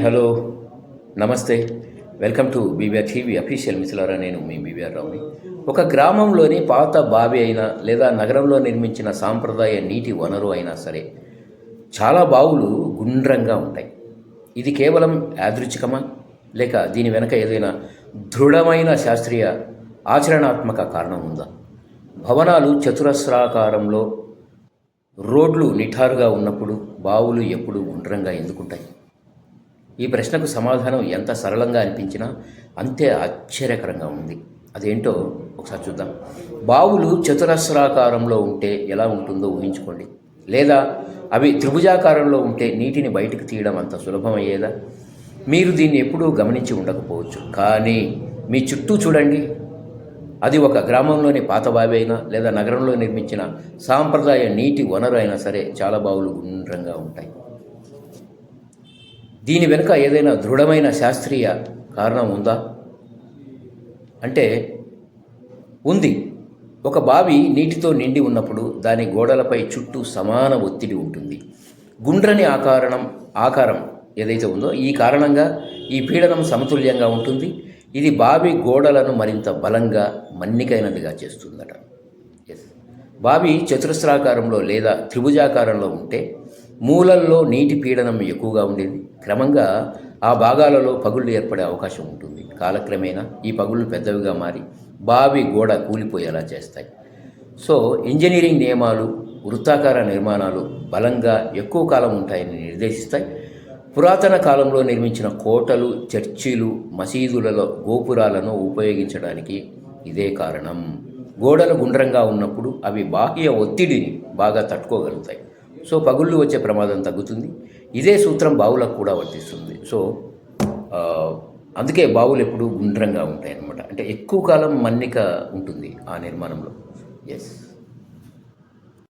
Hello నమస్తే. Welcome to BBR TV official మిసలారా నేను మీ బీబీఆర్ రావుని ఒక గ్రామంలోని పాత బావి అయినా లేదా నగరంలో నిర్మించిన సాంప్రదాయ నీటి వనరు అయినా సరే చాలా బావులు గుండ్రంగా ఉంటాయి. ఇది కేవలం యాదృచ్ఛికమా? లేక దీని వెనక ఏదైనా దృఢమైన శాస్త్రీయ ఆచరణాత్మక కారణం ఉందా? భవనాలు చతురస్రాకారంలో రోడ్లు నిఠారుగా ఉన్నప్పుడు బావులు ఎప్పుడు గుండ్రంగా ఎందుకుంటాయి? ఈ ప్రశ్నకు సమాధానం ఎంత సరళంగా అనిపించినా అంతే ఆశ్చర్యకరంగా ఉంది. అదేంటో ఒకసారి చూద్దాం. బావులు చతురస్రాకారంలో ఉంటే ఎలా ఉంటుందో ఊహించుకోండి. లేదా అవి త్రిభుజాకారంలో ఉంటే నీటిని బయటకు తీయడం అంత సులభమయ్యేదా? మీరు దీన్ని ఎప్పుడూ గమనించి ఉండకపోవచ్చు. కానీ మీ చుట్టూ చూడండి. అది ఒక గ్రామంలోని పాత బావి అయినా లేదా నగరంలో నిర్మించిన సాంప్రదాయ నీటి వనరు అయినా సరే చాలా బావులు గుండ్రంగా ఉంటాయి. దీని వెనుక ఏదైనా దృఢమైన శాస్త్రీయ కారణం ఉందా? అంటే ఉంది. ఒక బావి నీటితో నిండి ఉన్నప్పుడు దాని గోడలపై చుట్టూ సమాన ఒత్తిడి ఉంటుంది. గుండ్రని ఆకారణం ఆకారం ఏదైతే ఉందో ఈ కారణంగా ఈ పీడనం సమతుల్యంగా ఉంటుంది. ఇది బావి గోడలను మరింత బలంగా మన్నికైనదిగా చేస్తుందట. ఎస్ బావి చతురస్రాకారంలో లేదా త్రిభుజాకారంలో ఉంటే మూలల్లో నీటి పీడనం ఎక్కువగా ఉండేది. క్రమంగా ఆ భాగాలలో పగుళ్ళు ఏర్పడే అవకాశం ఉంటుంది. కాలక్రమేణా ఈ పగుళ్ళు పెద్దవిగా మారి బావి గోడ కూలిపోయేలా చేస్తాయి. సో ఇంజనీరింగ్ నియమాలు వృత్తాకార నిర్మాణాలు బలంగా ఎక్కువ కాలం ఉంటాయని నిర్దేశిస్తాయి. పురాతన కాలంలో నిర్మించిన కోటలు చర్చిలు మసీదులలో గోపురాలను ఉపయోగించడానికి ఇదే కారణం. గోడలు గుండ్రంగా ఉన్నప్పుడు అవి బాహ్య ఒత్తిడిని బాగా తట్టుకోగలుగుతాయి. సో పగుళ్ళు వచ్చే ప్రమాదం తగ్గుతుంది. ఇదే సూత్రం బావులకు కూడా వర్తిస్తుంది. సో అందుకే బావులు ఎప్పుడూ గుండ్రంగా ఉంటాయి అన్నమాట అంటే ఎక్కువ కాలం మన్నిక ఉంటుంది ఆ నిర్మాణంలో. ఎస్